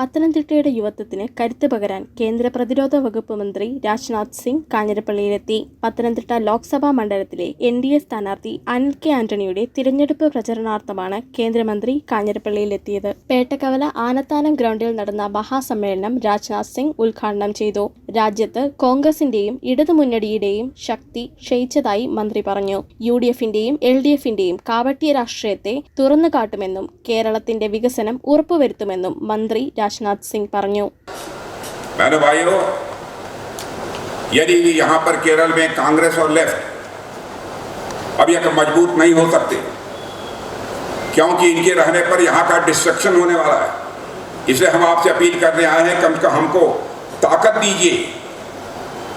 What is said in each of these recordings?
പത്തനംതിട്ടയുടെ യുവത്വത്തിന് കരുത്ത് പകരാൻ കേന്ദ്ര പ്രതിരോധ വകുപ്പ് മന്ത്രി രാജ്നാഥ് സിംഗ് കാഞ്ഞിരപ്പള്ളിയിലെത്തി. പത്തനംതിട്ട ലോക്സഭാ മണ്ഡലത്തിലെ എൻ ഡി എ സ്ഥാനാർത്ഥി അനിൽ കെ ആന്റണിയുടെ തിരഞ്ഞെടുപ്പ് പ്രചരണാർത്ഥമാണ് കേന്ദ്രമന്ത്രി കാഞ്ഞിരപ്പള്ളിയിലെത്തിയത്. പേട്ടക്കവല ആനത്താനം ഗ്രൗണ്ടിൽ നടന്ന മഹാസമ്മേളനം രാജ്നാഥ് സിംഗ് ഉദ്ഘാടനം ചെയ്തു. രാജ്യത്ത് കോൺഗ്രസിന്റെയും ഇടതുമുന്നണിയുടെയും ശക്തി ക്ഷയിച്ചതായി മന്ത്രി പറഞ്ഞു യു ഡി എഫിന്റെയും എൽ ഡി എഫിന്റെയും കാവട്ടിയ രാഷ്ട്രീയത്തെ തുറന്നു കാട്ടുമെന്നും കേരളത്തിന്റെ വികസനം ഉറപ്പുവരുത്തുമെന്നും മന്ത്രി രാജ്നാഥ് സിംഗ് പറഞ്ഞു बहनों भाइयों यदि यहाँ पर केरल में कांग्रेस और लेफ्ट अभी एक मजबूत नहीं हो सकते क्योंकि इनके रहने पर यहाँ का डिस्ट्रक्शन होने वाला है इसलिए हम आपसे अपील करने आए हैं कम से कम हमको ताकत दीजिए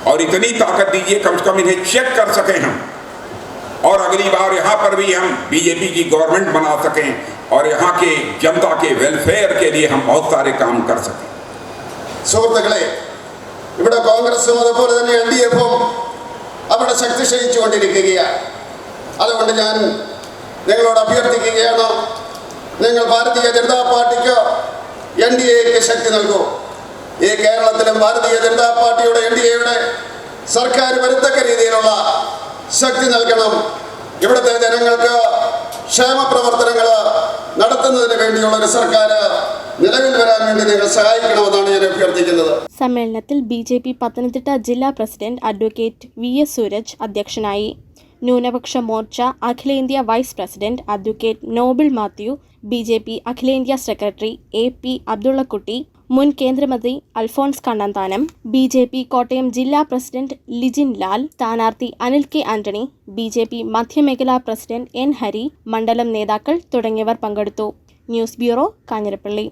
और इतनी ताकत दीजिए कम से कम इन्हें चेक कर सकें हम और अगली बार यहाँ पर भी हम बीजेपी की गवर्नमेंट बना सकें और यहाँ के जनता के वेलफेयर के लिए हम बहुत सारे काम कर सकें സുഹൃത്തുക്കളെ ഇവിടെ കോൺഗ്രസും അതുപോലെ തന്നെ എൽ ഡി എഫും അവരുടെ ശക്തി ക്ഷയിച്ചുകൊണ്ടിരിക്കുകയാണ് അതുകൊണ്ട് ഞാൻ നിങ്ങളോട് അഭ്യർത്ഥിക്കുകയാണ് നിങ്ങൾ ഭാരതീയ ജനതാ പാർട്ടിക്ക് എൻ ഡി എക്ക് ശക്തി നൽകൂ ഈ കേരളത്തിലെ ഭാരതീയ ജനതാ പാർട്ടിയുടെ എൻ ഡി എയുടെ സർക്കാർ വരത്തക്ക രീതിയിലുള്ള ശക്തി നൽകണം. ഇവിടുത്തെ ജനങ്ങൾക്ക് ക്ഷേമ പ്രവർത്തനങ്ങൾ നടത്തുന്നതിന് വേണ്ടിയുള്ള ഒരു സർക്കാർ നിലവിൽ വരാൻ വേണ്ടി നിങ്ങൾ സഹായിക്കണമെന്നാണ് ഞാൻ അഭ്യർത്ഥിക്കുന്നത്. സമ്മേളനത്തിൽ ബി ജെ പി പത്തനംതിട്ട ജില്ലാ president advocate V S Sooraj അധ്യക്ഷനായി. ന്യൂനപക്ഷ മോർച്ച അഖിലേന്ത്യാ vice president advocate Noble Mathew B J P അഖിലേന്ത്യാ സെക്രട്ടറി എ പി അബ്ദുള്ളക്കുട്ടി മുൻ കേന്ദ്രമന്ത്രി Alphons Kannanthanam B J P Kottayam ജില്ലാ പ്രസിഡന്റ് ലിജിൻ ലാൽ സ്ഥാനാർത്ഥി Anil K Antony B J P മധ്യമേഖലാ president N Hari മണ്ഡലം നേതാക്കൾ തുടങ്ങിയവർ പങ്കെടുത്തു. News bureau Kanjirappally.